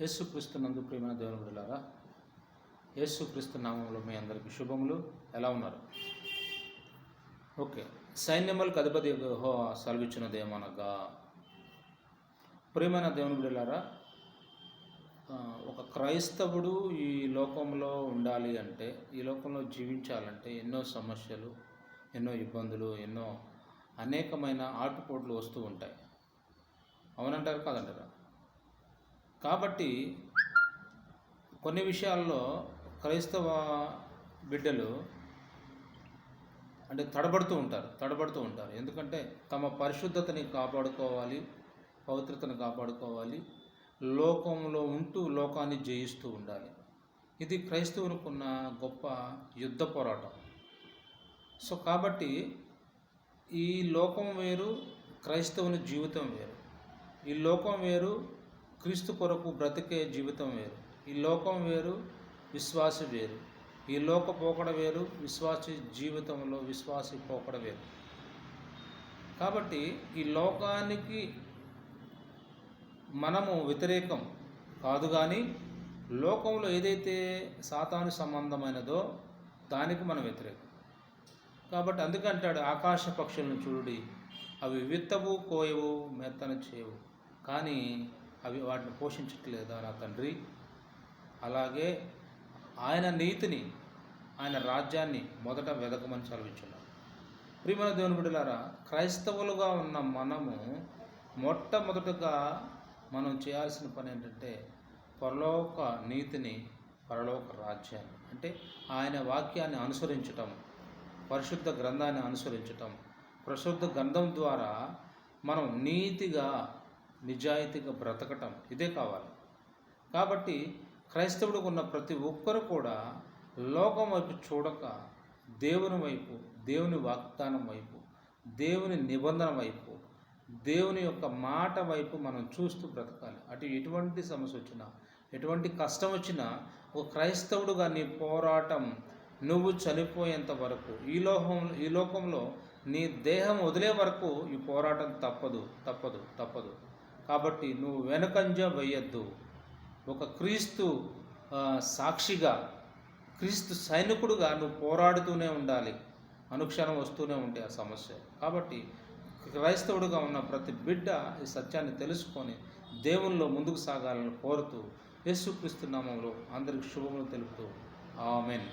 యేసు నందు ప్రేమ దేవుని యేసు క్రీస్తు నామంలో మీ అందరికీ శుభములు. ఎలా ఉన్నారు? ఓకే. సైన్యములకు అధిపతి హో సెలవిచ్చినదేమనగా ప్రేమైన దేవుని గుడిలారా ఒక క్రైస్తవుడు ఈ లోకంలో ఉండాలి అంటే ఈ లోకంలో జీవించాలంటే ఎన్నో సమస్యలు ఎన్నో ఇబ్బందులు ఎన్నో అనేకమైన ఆటుపోట్లు వస్తూ ఉంటాయి. అవునంటారు? కాదంటారా? కాబట్టి కొన్ని విషయాల్లో క్రైస్తవ బిడ్డలు అంటే తడబడుతూ ఉంటారు తడబడుతూ ఉంటారు. ఎందుకంటే తమ పరిశుద్ధతని కాపాడుకోవాలి పవిత్రతను కాపాడుకోవాలి లోకంలో ఉంటూ లోకాన్ని జయిస్తూ ఉండాలి. ఇది క్రైస్తవునికున్న గొప్ప యుద్ధ పోరాటం. సో కాబట్టి ఈ లోకం వేరు క్రైస్తవుని జీవితం వేరు. ఈ లోకం వేరు క్రీస్తు కొరకు బ్రతికే జీవితం వేరు. ఈ లోకం వేరు విశ్వాసి వేరు. ఈ లోక పోకడ వేరు విశ్వాసి జీవితంలో విశ్వాసి పోకడ వేరు. కాబట్టి ఈ లోకానికి మనము వ్యతిరేకం కాదు కానీ లోకంలో ఏదైతే సాతాను సంబంధమైనదో దానికి మనం వ్యతిరేకం. కాబట్టి అందుకంటాడు ఆకాశ పక్షులను చూడుడి అవి విత్తవు కోయవు మెత్తన చేయవు. కానీ అవి వాటిని పోషించట్లేదా నా తండ్రి? అలాగే ఆయన నీతిని ఆయన రాజ్యాన్ని మొదట వెదకమని చదివించున్నాడు ప్రియమైన దేవుని బిడ్డలారా క్రైస్తవులుగా ఉన్న మనము మొట్టమొదటగా మనం చేయాల్సిన పని ఏంటంటే పరలోక నీతిని పరలోక రాజ్యాన్ని అంటే ఆయన వాక్యాన్ని అనుసరించటం పరిశుద్ధ గ్రంథాన్ని అనుసరించటం పరిశుద్ధ గ్రంథం ద్వారా మనం నీతిగా నిజాయితీగా బ్రతకటం. ఇదే కావాలి. కాబట్టి క్రైస్తవుడికి ఉన్న ప్రతి ఒక్కరు కూడా లోకం వైపు చూడక దేవుని వైపు దేవుని వాగ్దానం వైపు దేవుని నిబంధన వైపు దేవుని యొక్క మాట వైపు మనం చూస్తూ బ్రతకాలి. అటు ఎటువంటి సమస్య వచ్చినా ఎటువంటి కష్టం వచ్చినా ఒక క్రైస్తవుడుగా నీ పోరాటం నువ్వు చనిపోయేంత వరకు ఈ లోకం ఈ లోకంలో నీ దేహం వదిలే వరకు ఈ పోరాటం తప్పదు తప్పదు తప్పదు. కాబట్టి నువ్వు వెనకంజ వేయద్దు. ఒక క్రీస్తు సాక్షిగా క్రీస్తు సైనికుడుగా నువ్వు పోరాడుతూనే ఉండాలి. అనుక్షణం వస్తూనే ఉంటే ఆ సమస్య. కాబట్టి క్రైస్తవుడుగా ఉన్న ప్రతి బిడ్డ ఈ సత్యాన్ని తెలుసుకొని దేవుల్లో ముందుకు సాగాలని కోరుతూ యేసుక్రీస్తు నామంలో అందరికి శుభములు తెలుపుతూ ఆమెన్.